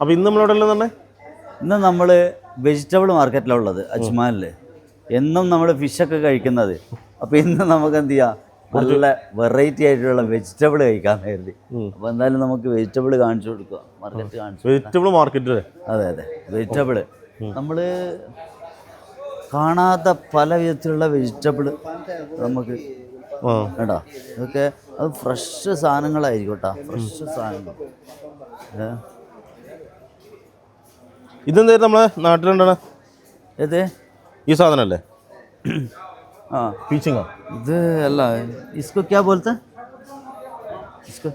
അപ്പോൾ ഇന്ന് നമ്മളിവിടെ ഉള്ളത് തന്നെ ഇന്ന് നമ്മൾ വെജിറ്റബിൾ മാർക്കറ്റിലാണ് ഉള്ളത് അജ്മാനിൽ എന്നും നമ്മൾ ഫിഷൊക്കെ കഴിക്കുന്നത്. അപ്പോൾ ഇന്ന് നമുക്ക് എന്ത് ചെയ്യാം? നല്ല വെറൈറ്റി ആയിട്ടുള്ള വെജിറ്റബിൾ കഴിക്കാൻ കരുതി. അപ്പോൾ എന്തായാലും നമുക്ക് വെജിറ്റബിൾ കാണിച്ചു കൊടുക്കുക മാർക്കറ്റ് കാണിച്ചു വെജിറ്റബിൾ മാർക്കറ്റ് അതെ അതെ. വെജിറ്റബിൾ നമ്മൾ കാണാത്ത പല വിധത്തിലുള്ള വെജിറ്റബിൾ നമുക്ക് കേട്ടോ? ഇതൊക്കെ അത് ഫ്രഷ് സാധനങ്ങളായിരിക്കും കേട്ടോ. ഫ്രഷ് സാധനങ്ങൾ. ഇതെന്തായിരുന്നു നമ്മളെ നാട്ടിലുണ്ടാണ് ഏത്? ഈ സാധനം അല്ലേ ആ. പീച്ചിങ്ങോ? ഇത് അല്ല ഇസ്കോ ക്യാ ബോൾത്തെ ഇസ്കോ.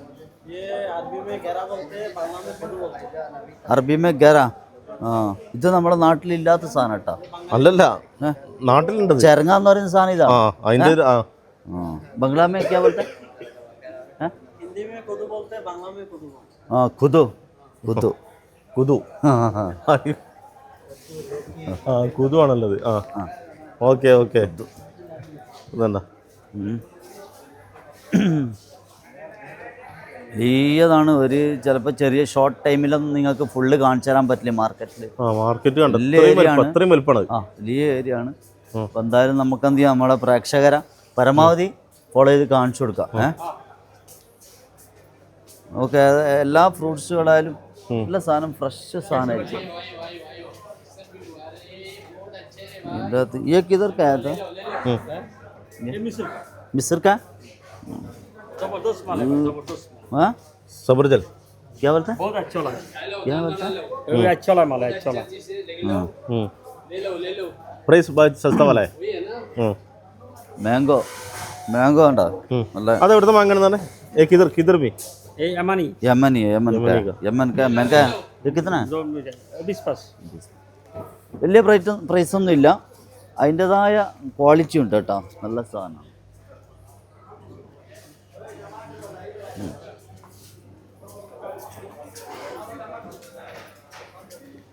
അറബി മേ ഗര ആ. ഇത് നമ്മുടെ നാട്ടിലില്ലാത്ത സാധനം കേട്ടോ. അല്ലല്ല. നാട്ടിലുണ്ട് ചെരങ്ങ എന്ന് പറയുന്ന സാധനം ഇതാ. അതിന്റെ ബംഗ്ലാ മേ ക്യാ ബോൾത്തെ ആ ഖുദു ഖുദു കുതു. ആ കുതു ആണല്ലത് ആ. Okay okay. ഇതണ്ട? വലിയതാണ് ഒരു ചിലപ്പോൾ ചെറിയ ഷോർട്ട് ടൈമിലൊന്നും നിങ്ങൾക്ക് ഫുള്ള് കാണിച്ചു തരാൻ പറ്റില്ല മാർക്കറ്റിൽ മാർക്കറ്റ് വലിയ ആ വലിയ ഏരിയ ആണ്. അപ്പം എന്തായാലും നമുക്ക് എന്ത് ചെയ്യാം? നമ്മളെ പ്രേക്ഷകരെ പരമാവധി ഫോളോ ചെയ്ത് കാണിച്ചു കൊടുക്കാം. ഏ? ഓക്കെ എല്ലാ ഫ്രൂട്ട്സുകളായാലും എല്ലാ സാധനം ഫ്രഷ് സാധനമായിരിക്കും ഇതിൻ്റെ അകത്ത് ये किधर का है था मिस्र का हाँ സബർജൽ क्या बोलता है बहुत अच्छा लगा क्या बोलता है ये अच्छा लगा मला अच्छा लगा हाँ പ്രൈസ് സസ്ത പോലെ മാംഗോ മാംഗോ ഉണ്ടോ നല്ല അത് എവിടുത്തെ വാങ്ങണം ഏ കിതർ കിതർ മീ ये अमानी यमन ही है यमन का यमन का महंगा है ये कितना है जो बीस पास വലിയ പ്രൈസ് പ്രൈസ് ഒന്നും ഇല്ല അതിൻ്റെതായ ക്വാളിറ്റി ഉണ്ട് കേട്ടോ നല്ല സാധനം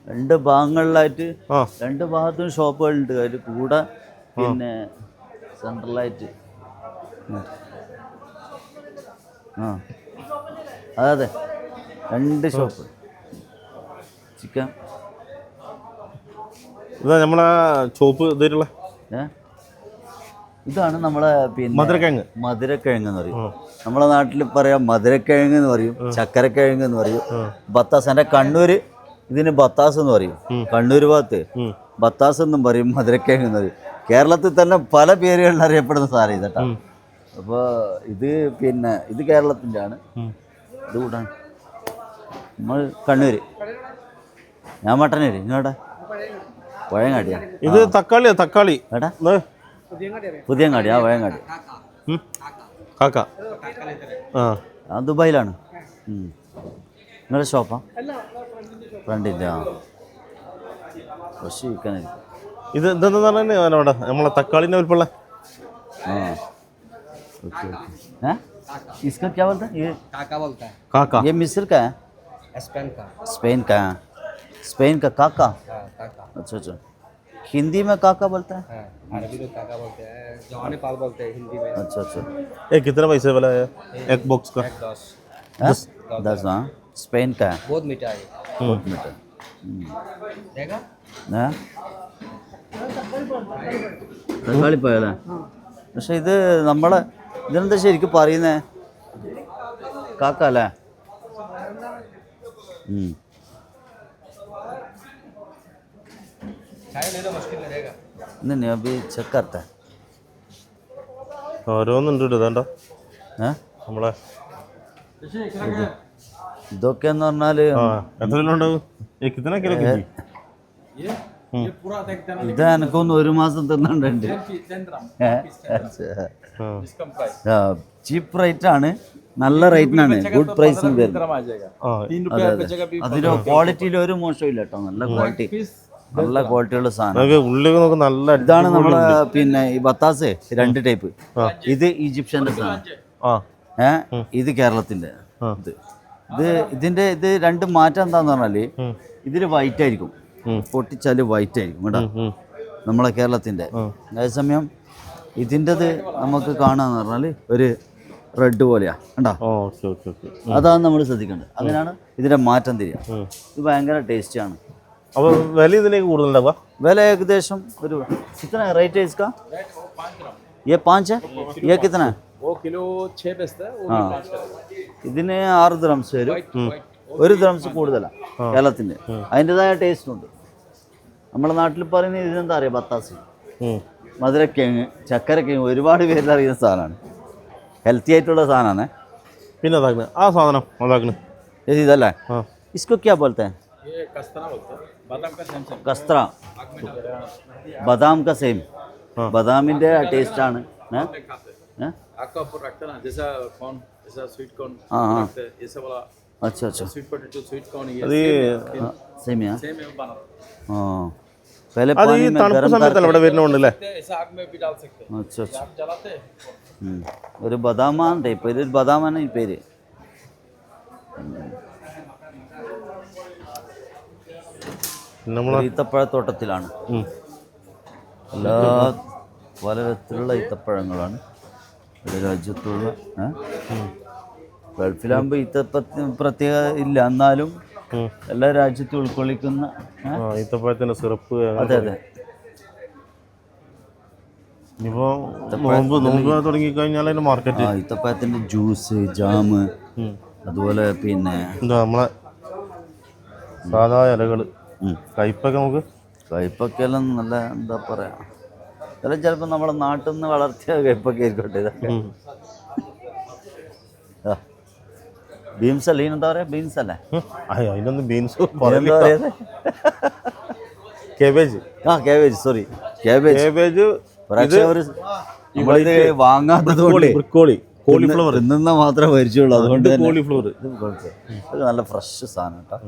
രണ്ട് ഭാഗങ്ങളിലായിട്ട് ആ രണ്ട് ഭാഗത്തും ഷോപ്പുകളുണ്ട് അതിൽ കൂടെ പിന്നെ സെൻട്രലായിട്ട് ഉം. ആ അതെ അതെ രണ്ട് ഷോപ്പ്. ചിക്കൻ. ഇതാ നമ്മളെ ചോപ്പ് ഇതാണ് നമ്മളെ പിന്നെ മധുരക്കിഴങ്ങ്. മധുരക്കിഴങ്ങ് എന്ന് പറയും. നമ്മളെ നാട്ടിൽ പറയാം മധുരക്കിഴങ്ങ് എന്ന് പറയും ചക്കരക്കിഴങ്ങ് എന്ന് പറയും ബത്താസ് എന്റെ കണ്ണൂര് ഇതിന് ബത്താസ് എന്ന് പറയും. കണ്ണൂർ ഭാഗത്ത് ബത്താസ് എന്നും പറയും മധുരക്കിഴങ്ങ് എന്ന് പറയും. കേരളത്തിൽ തന്നെ പല പേരുകളിൽ അറിയപ്പെടുന്ന സാധനം ഇതട്ടാ അപ്പോൾ ഇത് പിന്നെ ഇത് കേരളത്തിന്റെ ആണ് ഇത് കൂടാണ് നമ്മൾ കണ്ണൂർ ഞാൻ മട്ടന്നൂർ ഇങ്ങോട്ടെ പുഴയങ്ങാടിയാ ഇത് തക്കാളിയാ തക്കാളി. ഏട്ടാ പുതിയങ്ങാടി ആ പുഴയങ്ങാടി കാക്ക. ആ. ദുബായിലാണ്. നിങ്ങളുടെ ഷോപ്പാ? ഫ്രണ്ടിന്റെ ആ പക്ഷേ ഇത് ഇതെന്ന് പറഞ്ഞാൽ നമ്മളെ തക്കാളിന്റെ ഉൾപ്പെടെ. ആ. Okay okay. ഏ? इसका क्या बोलते हैं ये काका बोलता है കാക്ക ये मिस्र का है स्पेन का स्पेन का है स्पेन का काका हाँ काका अच्छा अच्छा हिंदी में काका बोलता है हाँ अरबी में काका बोलते हैं जवानी पाल बोलते हैं हिंदी में अच्छा अच्छा ए कितना पैसे वाला है एक बॉक्स का एक दस हैं? दस हाँ स्पेन का है बहुत मीठा है बहुत मीठा देखा ഏ? തക്കാളി പോയല്ലേ പക്ഷെ ഇത് നമ്മളെ ഇതിനെന്താ ശരിക്കും പറയുന്നേ? കാക്ക അല്ലേ ഇതൊക്കെ എന്ന് പറഞ്ഞാൽ എത്ര ഇത് എനക്കൊന്ന് ഒരു മാസം തിന്നണ്ടുണ്ട് ആ. ചീപ്പ് റേറ്റ് ആണ്. നല്ല റേറ്റിനാണ് ഗുഡ് പ്രൈസ് അതിന് ക്വാളിറ്റിയിൽ ഒരു മോശമില്ല കേട്ടോ നല്ല ക്വാളിറ്റി നല്ല ക്വാളിറ്റിയുള്ള സാധനം. നമുക്ക് ഉള്ളിൽ നോക്ക് നല്ല ഇതാണ് നമ്മളെ പിന്നെ ഈ ബത്താസ് രണ്ട് ടൈപ്പ് ഇത് ഈജിപ്ഷ്യന്റെ സാധനം. ആ. ഏ? ഇത് കേരളത്തിന്റെ ഇത്. ഇത് ഇതിന്റെ ഇത് രണ്ട് മാറ്റം എന്താന്ന് പറഞ്ഞാൽ ഇതിൽ വൈറ്റ് ആയിരിക്കും. പൊട്ടിച്ചാല് വൈറ്റ് ആയിരിക്കും കേട്ടോ നമ്മളെ കേരളത്തിന്റെ അതേസമയം ഇതിൻ്റെത് നമുക്ക് കാണാന്ന് പറഞ്ഞാല് ഒരു റെഡ് പോലെയാ കണ്ടോ ഓക്കെ ഓക്കെ ഓക്കെ അതാണ് നമ്മൾ ശ്രദ്ധിക്കേണ്ടത് അങ്ങനെയാണ് ഇതിൻ്റെ മാറ്റം തിരിയാം ഉം. ഇത് ഭയങ്കര ടേസ്റ്റിയാണ് അപ്പോൾ വില ഇതിലേക്ക് കൂടുതലുണ്ടാവുക വില ഏകദേശം ഒരു कितना है रेट है इसका ये पाँच है ये कितना है वो किलो छः बेचता है वो हाँ ഇതിന് ആറ് ദ്രംസ് വരും ഒരു ദ്രംസ് കൂടുതലാണ് കേരളത്തിൻ്റെ അതിൻ്റെതായ ടേസ്റ്റ് ഉണ്ട് നമ്മുടെ നാട്ടിൽ പറയുന്നത് ഇതിനെന്താ അറിയാം ബത്താസി ഉം. മധുരക്കിഴങ്ങ് ചക്കരക്കിഴങ്ങ് ഒരുപാട് പേരിൽ അറിയുന്ന സാധനമാണ് ഹെൽത്തി ആയിട്ടുള്ള സാധനമാണ് പിന്നെ അതാക്കണ് ആ സാധനം അതാക്കണ് ഇത് ഇതല്ലേ ആ इसको क्या बोलते हैं ये कस्तरा बोलते हैं बादाम का सेम सेम കസ്ത്ര ബദാം का സെയിം ബദാമിൻ്റെ ടേസ്റ്റാണ് ഏ? ഏ? आपका ऊपर रखता ना जैसा कॉर्न जैसा स्वीट कॉर्न हाँ, हाँ। रखते हैं, ये सब वाला अच्छा अच्छा स्वीट पोटैटो स्वीट कॉर्न ये അത് ഈ सेम है सेम है बना हाँ पहले അത് ഈ पानी में തണുപ്പ് गर्म സമയത്തല്ല ഇവിടെ വരുന്നുണ്ടല്ലേ सकते हैं, ऐसा आग में भी डाल सकते हैं अच्छा अच्छा आप जलाते हैं ഉം. ഒരു ബദാമാണ് ടൈപ്പ് ഇത് ബദാമാണ് ഈ പേര് നമ്മളെ ഈത്തപ്പഴത്തോട്ടത്തിലാണ് ഉം. എല്ലാ പലതരത്തിലുള്ള ഈത്തപ്പഴങ്ങളാണ് ഒരു രാജ്യത്തുള്ള ഏ? ഗൾഫിലാകുമ്പോൾ ഈത്തപ്പത്തിന് പ്രത്യേക ഇല്ല. എന്നാലും. എല്ലാ രാജ്യത്തും ഉൾക്കൊള്ളിക്കുന്ന ഈത്തപ്പഴത്തിന്റെ സിറപ്പ് അതെ അതെ. ഇനിയിപ്പോ നോമ്പ് നോമ്പ് തുടങ്ങി കഴിഞ്ഞാൽ അതിന്റെ മാർക്കറ്റ് ആ ജ്യൂസ് ജാമ് അതുപോലെ പിന്നെ എന്താ നമ്മളെ സാധാ ഇലകൾ. ഉം. കയ്പൊക്കെ നമുക്ക്? കയ്പക്കെല്ലാം നല്ല എന്താ പറയാ. ചിലപ്പോ ചിലപ്പോൾ നമ്മുടെ നാട്ടിൽ നിന്ന് വളർത്തിയ കയ്പൊക്കെ ആയിക്കോട്ടെ ഇതൊക്കെ ഉം. ബീൻസ് അല്ലേ? ഇതിനെന്താ പറയാ? ബീൻസ് അല്ലേ? അയ്യോ അതിനൊന്നും ബീൻസ് എന്താ പറയുന്നത് കേബേജ്. ആ കേബേജ് സോറി കേബേജ്. കേബേജ് നമ്മളിത് വാങ്ങാത്തത് കൊണ്ട് ബ്രിക്കോളി കോളിഫ്ലവർ. തിന്നുന്ന മാത്രമേ പരിചയമുള്ളൂ അതുകൊണ്ട് കോളിഫ്ലവർ. ഇത് നല്ല ഫ്രഷ് സാധനം കേട്ടോ.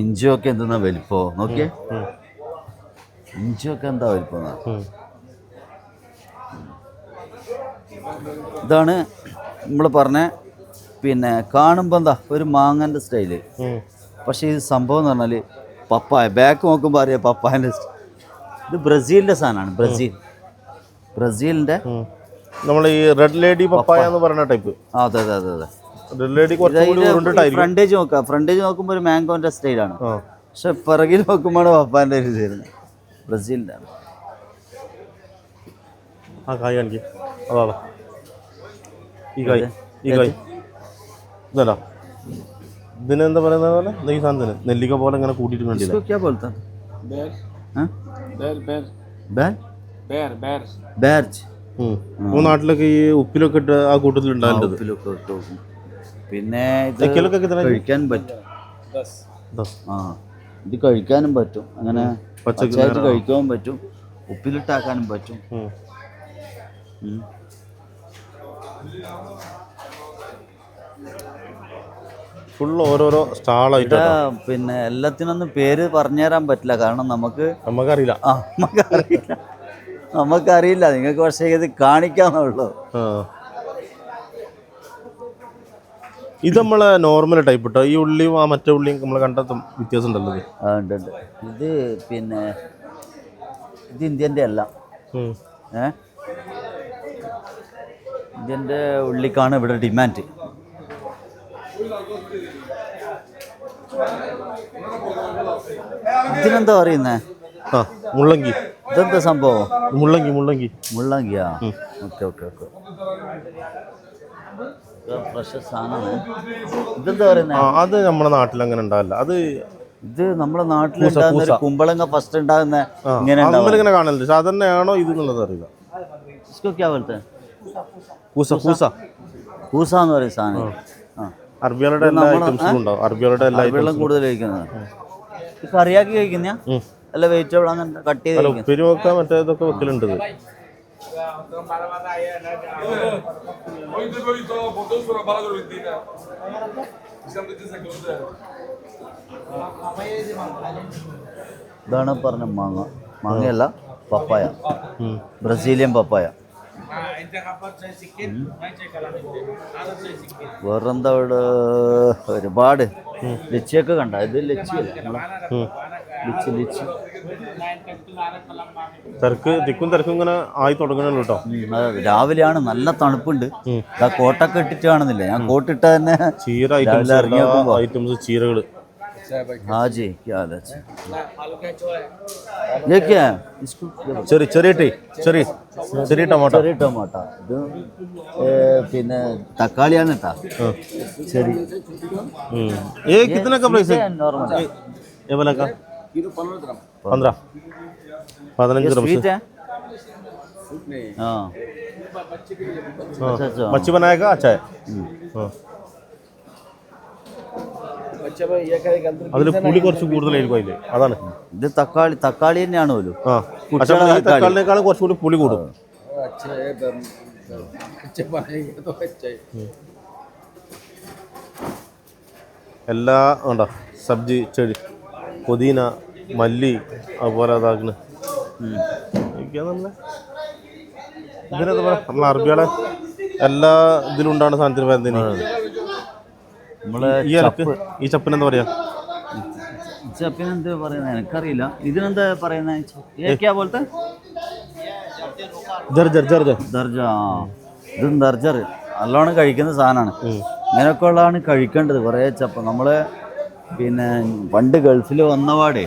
ഇഞ്ചിയൊക്കെ എന്തെന്നാ വലിപ്പോ? നോക്കിയേ. ഇഞ്ചിയൊക്കെ എന്താ വലിപ്പം ഇതാണ് നമ്മൾ പറഞ്ഞ പിന്നെ കാണുമ്പോൾ എന്താ ഒരു മാങ്ങന്റെ സ്റ്റൈൽ. പക്ഷേ ഇത് സംഭവം എന്ന് പറഞ്ഞാൽ പപ്പായ ബാക്ക് നോക്കുമ്പോൾ അറിയാം പപ്പായന്റെ ഇത് ബ്രസീലിന്റെ സാധനമാണ് ബ്രസീൽ. ബ്രസീലിന്റെ നമ്മൾ ഈ റെഡ് ലേഡി പപ്പായ. എന്ന് പറയുന്ന ടൈപ്പ് അതെ അതെ അതെ അതെ. റെഡ് ലേഡി ഫ്രണ്ടേജ് നോക്കാം. ഫ്രണ്ടേജ് നോക്കുമ്പോൾ ഒരു മാംഗോന്റെ സ്റ്റൈലാണ്. പക്ഷെ പിറകിൽ നോക്കുമ്പോൾ പപ്പാന്റെ ഒരു ചേരുന്നത് ബ്രസീലിന്റെ ആണ്. ആ കായ് കാണിക്കും. അതാ. ഈ കായ് ഈ കായ്. ഇതല്ല ഇതിനെന്താ പറയുന്നത് പോലെ ദേ ഈ സാധനത്തിന് നെല്ലിക്ക പോലെ ഇങ്ങനെ കൂട്ടിയിട്ട് കണ്ടില്ല इसको क्या बोलते हैं बैर हाँ? बैर बैर बैर बैर बैर बैर्ज മൂന്ന് നാട്ടിലൊക്കെ ഈ ഉപ്പിലൊക്കെ ഇട്ട് ആ കൂട്ടത്തിൽ ഉണ്ടാകേണ്ടത് ഉപ്പിലൊക്കെ ഇട്ട് വെക്കും. പിന്നെ ഇത് തെക്കിലൊക്കെ എത്ര കഴിക്കാൻ പറ്റും दस ആ ഇത് കഴിക്കാനും പറ്റും അങ്ങനെ പച്ചക്ക് പച്ചയായിട്ട് കഴിക്കാനും പറ്റും ഉപ്പിലിട്ടാക്കാനും പറ്റും ഉം. ഉം. ഫുൾ ഓരോരോ സ്റ്റാളായിട്ട് പിന്നെ എല്ലാത്തിനൊന്നും പേര് പറഞ്ഞു തരാൻ പറ്റില്ല. കാരണം നമുക്ക് നമുക്കറിയില്ല. നമുക്കറിയില്ല. നമുക്കറിയില്ല. നിങ്ങൾക്ക് പക്ഷേ ഇത് കാണിക്കാന്നുള്ളൂ. ഇത് നമ്മളെ നോർമൽ ടൈപ്പ് ഇട്ടോ ഈ ഉള്ളിയും ആ മറ്റേ ഉള്ളിയും നമ്മൾ കണ്ട വ്യത്യാസം ഉണ്ടല്ലോ ഉണ്ട് ഉണ്ട്. ഇത് പിന്നെ ഇത് ഇന്ത്യന്റെ അല്ല. ഏ? ഇന്ത്യന്റെ ഉള്ളിക്കാണ് ഇവിടെ ഡിമാൻഡ് ഇതിനെന്താ പറയുന്നേ? മുള്ളങ്കി. ഇതെന്താ സംഭവം? മുള്ളങ്കി മുള്ളങ്കി. മുള്ളങ്കിയാ? Okay okay okay. ഇതെന്താ പറയുന്നത് അത് നമ്മുടെ നാട്ടിൽ അങ്ങനെ ഉണ്ടാവില്ല. അത് ഇത് നമ്മുടെ നാട്ടിൽ കുമ്പളങ്ങ ഫസ്റ്റ് ഉണ്ടാകുന്ന ഇങ്ങനെ ഇങ്ങനെ കാണലുണ്ട്. സാധാരണയാണോ ഇത് എന്നുള്ളത് അറിയില്ല. കൂസ കൂസ കൂസ എന്ന് പറയുന്ന സാധനം. അറബികളുടെ എല്ലാ ഐറ്റംസും ഉണ്ടാവും. അറബികളുടെ എല്ലാ കൂടുതൽ കഴിക്കുന്നത്. കറിയാക്കി കഴിക്കുന്ന? അല്ല വെജിറ്റബിൾ അങ്ങനെ കട്ട് ചെയ്ത് ഉപ്പേരി വെക്കാൻ മറ്റേ ഇതൊക്കെ വെക്കലുണ്ട് ഇത്. ഇതാണ് പറഞ്ഞ മാങ്ങ. മാങ്ങയല്ല പപ്പായ. ബ്രസീലിയൻ പപ്പായ. വേറെന്താ ഇവിടെ ഒരുപാട്. ലിച്ചിയൊക്കെ കണ്ട? ഇത് ലിച്ചിയല്ല. Lychee lychee. തിരക്ക് തിക്കും തിരക്കും ഇങ്ങനെ ആയി തുടങ്ങണല്ലോ കേട്ടോ. രാവിലെയാണ് നല്ല തണുപ്പുണ്ട്. ആ കോട്ടൊക്കെ ഇട്ടിട്ട് കാണുന്നില്ല? ഞാൻ കോട്ടിട്ട തന്നെ ചീര ഐറ്റംസ് ചീരകൾ. हाँ जी क्या हाल है? ये क्या है? इसको चोरी चोरीटी चोरी चोरी टमाटर। चोरी टमाटा फिर तकाली आने था। हाँ। चोरी। हम्म। ये कितना का प्राइस है? नॉर्मल ये वाला का? पंद्रह पंद्रह। पंद्रह स्वीट है? हाँ।, हाँ। अच्छा अच्छा। बच्ची बनाएगा? अच्छा है। हम्म। हाँ। അതിൽ പുളി കുറച്ച് കൂടുതലായിരിക്കും അതിൽ. അതാണ്. ഇത് തക്കാളി തക്കാളി തന്നെയാണ് പോലും ആ. തക്കാളിനേക്കാളും കുറച്ചുകൂടി പുളി കൂടും. എല്ലാ ഉണ്ട സബ്ജി ചെടി പുതിന മല്ലി അതുപോലെ അതാക്കണ്. ഇതിനെന്താ അറബികളെ എല്ലാ ഇതിലുണ്ടാണ് സാധനത്തിന് വരുന്നതിന് നമ്മളെ ഈ ഈ ചപ്പിന് എന്താ പറയാ? ചപ്പിനെന്ത് പറയുന്നത് എനിക്കറിയില്ല. ഇതിനെന്താ പറയുന്നത് പോലത്തെ? ജർ ജർ ജർ ജർ. ദർജ. ഇതും ദർജർ നല്ലോണം കഴിക്കുന്ന സാധനമാണ്. ഇങ്ങനെയൊക്കെ ഉള്ളതാണ് കഴിക്കേണ്ടത്. കുറേ ചപ്പ. നമ്മൾ പിന്നെ പണ്ട് ഗൾഫിൽ വന്നപാടെ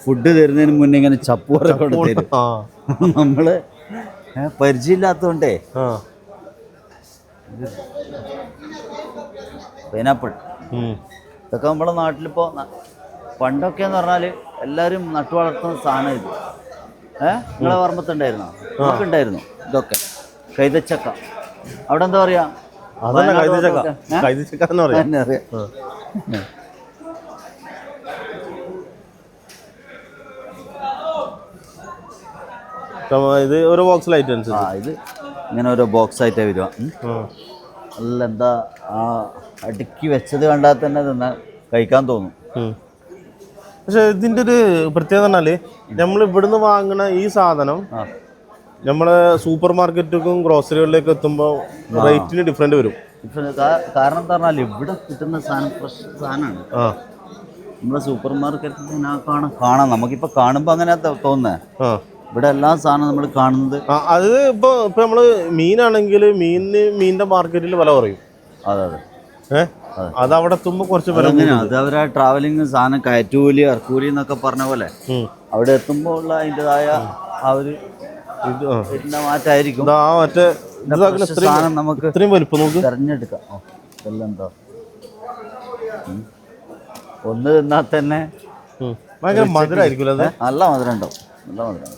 ഫുഡ് തരുന്നതിന് മുന്നേ ഇങ്ങനെ ചപ്പ് കുറേ കൊണ്ട് തരും നമ്മൾ ആ. പൈനാപ്പിൾ. ഇതൊക്കെ നമ്മുടെ നാട്ടിലിപ്പോൾ പണ്ടൊക്കെ എന്ന് പറഞ്ഞാൽ എല്ലാവരും നട്ടു വളർത്തുന്ന സാധനം ഇത്. ഏ? നിങ്ങളെ പറമ്പത്തുണ്ടായിരുന്നോ നമുക്ക് ഉണ്ടായിരുന്നു ഇതൊക്കെ. കൈതച്ചക്ക. അവിടെ എന്താ പറയാ? ഇത് ഒരു ബോക്സിലായിട്ട് ഇത് ഇങ്ങനെ ഓരോ ബോക്സ് ആയിട്ടേ വരിക. നല്ല എന്താ ആ അടുക്കി വെച്ചത് കണ്ടാൽ തന്നെ തന്നെ കഴിക്കാൻ തോന്നും. പക്ഷെ ഇതിന്റെ ഒരു പ്രത്യേകത പറഞ്ഞാൽ നമ്മൾ ഇവിടുന്ന് വാങ്ങുന്ന ഈ സാധനം നമ്മളെ സൂപ്പർ മാർക്കറ്റുക്കും ഗ്രോസറികളിലേക്ക് എത്തുമ്പോൾ റേറ്റിന് ഡിഫറെന്റ് വരും. കാരണം എന്താ പറഞ്ഞാൽ ഇവിടെ കിട്ടുന്ന സാധനം ഫ്രഷ് സാധനമാണ്. നമ്മളെ സൂപ്പർ മാർക്കറ്റിൽ കാണാം കാണാം നമുക്കിപ്പോൾ കാണുമ്പോൾ അങ്ങനെ തോന്നുന്നത് ഇവിടെ എല്ലാ സാധനവും നമ്മൾ കാണുന്നത് അത് ഇപ്പൊ ഇപ്പൊ നമ്മൾ മീനാണെങ്കിൽ മീനിന് മീനിന്റെ മാർക്കറ്റിൽ വില കുറയും. അതെ അതെ. ഏഹ് അത് അവിടെ എത്തുമ്പോൾ കുറച്ച് വില അത് അവരാ ട്രാവലിംഗ് സാധനം കയറ്റൂലി ഇറക്കൂലി എന്നൊക്കെ പറഞ്ഞ പോലെ ഉം. അവിടെ എത്തുമ്പോൾ ഉള്ള അതിന്റെതായ ആ ഒരു ഇത് ആ. ഇതിന്റെ മാറ്റമായിരിക്കും ഇതാ മറ്റേ ഇതാക്കുന്ന ഫ്രഷ് സാധനം നമുക്ക് ഇത്രയും വലിപ്പം നോക്ക്. തെരഞ്ഞെടുക്കാം. ഓ, ഇതെല്ലാം എന്താ ഉം. ഒന്ന് തിന്നാൽ തന്നെ ഉം. ഭയങ്കര മധുരമായിരിക്കും അത്. നല്ല മധുരം ഉണ്ടാവും. നല്ല മധുരം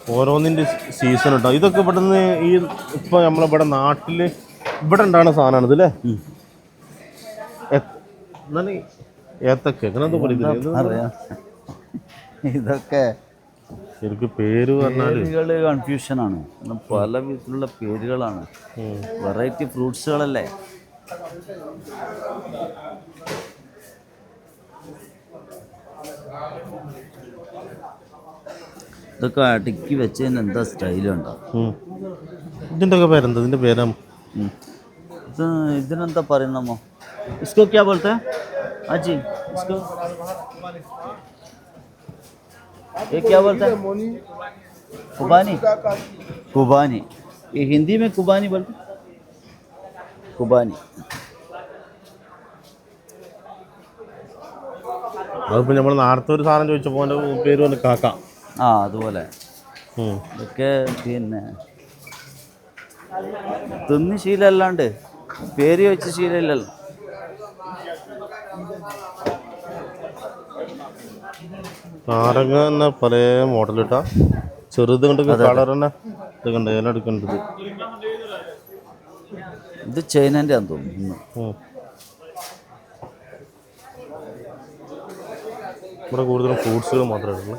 ഉണ്ടാവും. ഓരോന്നിന്റെ സീസൺ ഉണ്ടാവും ഇതൊക്കെ ഇവിടുന്ന് ഈ ഇപ്പൊ നമ്മളിവിടെ നാട്ടിൽ ഇവിടെ ഉണ്ടാകുന്ന സാധനമാണ് ഇത് അല്ലേ ഏത്തക്ക ഇതൊക്കെ ശരിക്കും പേര് കൺഫ്യൂഷനാണ് പല വിധത്തിലുള്ള പേരുകളാണ്. വെറൈറ്റി ഫ്രൂട്ട്സുകളല്ലേ ഇതൊക്കെ അടുക്കി വെച്ചതിന് എന്താ സ്റ്റൈലുണ്ടോ ഉം. ഇതിന്റെ ഒക്കെ പേരെന്താ ഇതിന്റെ പേരാ ഇത് ഇതിനെന്താ പറയുന്നമ്മോ इसको क्या बोलते हैं हाँ जी इसको ये क्या बोलते हैं कुबानी कुबानी ये हिंदी में कुबानी बोलते हैं? कुबानी അതിപ്പോ നമ്മൾ നേരത്തെ ഒരു സാധനം ചോദിച്ചപ്പോൾ അതിന്റെ പേര് വന്ന് കാക്ക ആ അതുപോലെ. ഇതൊക്കെ പിന്നെ തിന്ന് ശീലമല്ലാണ്ട് പേര് വെച്ച ശീലമില്ലല്ലോ. നാരങ്ങ തന്നെ പല മോഡൽ ഇട്ടാ ചെറുത് കണ്ട് കളർ തന്നെ. ഇത് കണ്ട്? എടുക്കേണ്ടത്. ഇത് ചൈനന്റെ ആണെന്ന് തോന്നുന്നു. ഇവിടെ കൂടുതലും ഫ്രൂട്ട്സുകൾ മാത്രമേ ഉള്ളൂ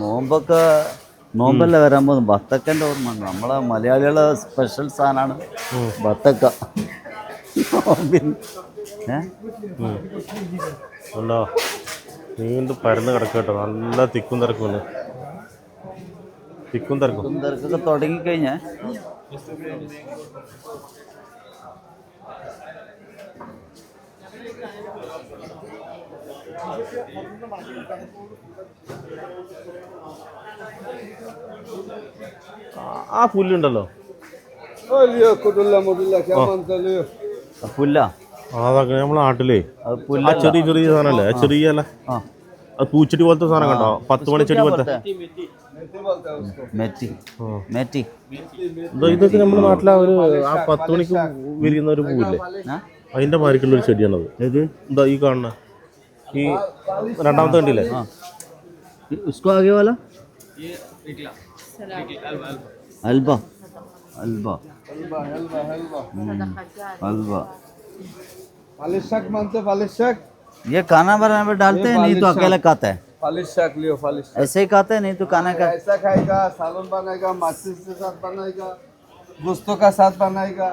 നോമ്പൊക്കെ നോമ്പല്ല വരാൻ പോകുന്നു ബത്തക്കന്റെ ഓർമ്മ നമ്മളെ മലയാളികളെ സ്പെഷ്യൽ സാധനമാണ് ബത്തക്ക. നോമ്പിന്. ഏ? ഉം. അല്ല പരന്ന് കിടക്കുക നല്ല തിക്കും തിരക്കും തിക്കും തിരക്കും. തിരക്കൊക്കെ തുടങ്ങിക്കഴിഞ്ഞാൽ ആ പുല്ലുണ്ടല്ലോ. അതൊക്കെ നമ്മളെ നാട്ടിലേ. ആ ചെറിയ ചെറിയ സാധനമല്ലേ ആ ചെറിയ അല്ല. പൂച്ചെടി പോലത്തെ സാധനം കണ്ടോ? പത്ത് മണിച്ചെടി പോലത്തെ. ഇതൊക്കെ നമ്മുടെ നാട്ടിലെ ഒരു ആ പത്ത് മണിക്ക് വിരിയുന്ന ഒരു പൂവില്ലേ? അതിന്റെ മാരിക്കുള്ള ഒരു ചെടിയാണത്. ഇത് എന്താ ഈ കാണുന്നത് ഈ രണ്ടാമത്തെ കണ്ടില്ലേ हाँ उसको आगे वाला हलवा हलवा हलवा हलवा हलवा हलवा फालिश शाक मानते फालिश शाक ये खाना बनाने में डालते हैं नहीं तो अकेला खाता है फालिश शाक लियो फालिश ऐसे ही खाते हैं नहीं तो खाना का ऐसा खाएगा सालन बनाएगा माचिस के साथ बनाएगा दोस्तों का साथ बनाएगा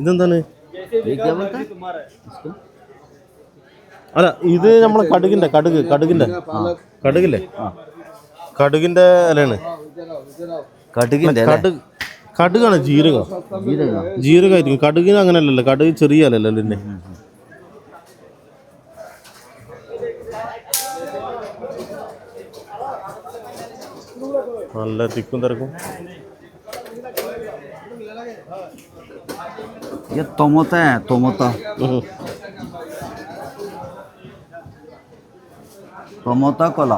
ഇതെന്താണ്? അല്ല ഇത് നമ്മളെ കടുകിന്റെ കടുക് കടുകിന്റെ. കടുകില്ലേ? കടുകിന്റെ ഇലയാണ്. കടുകിന്റെ കടുകാണ് ജീരകം. ജീരകമായിരിക്കും കടുകിന് അങ്ങനെ അല്ലല്ലോ കടുക് ചെറിയ അല്ലല്ലോ പിന്നെ നല്ല തിക്കും തിരക്കും ये टोमोटा है टोमोटा ഉം. टोमोटा कोला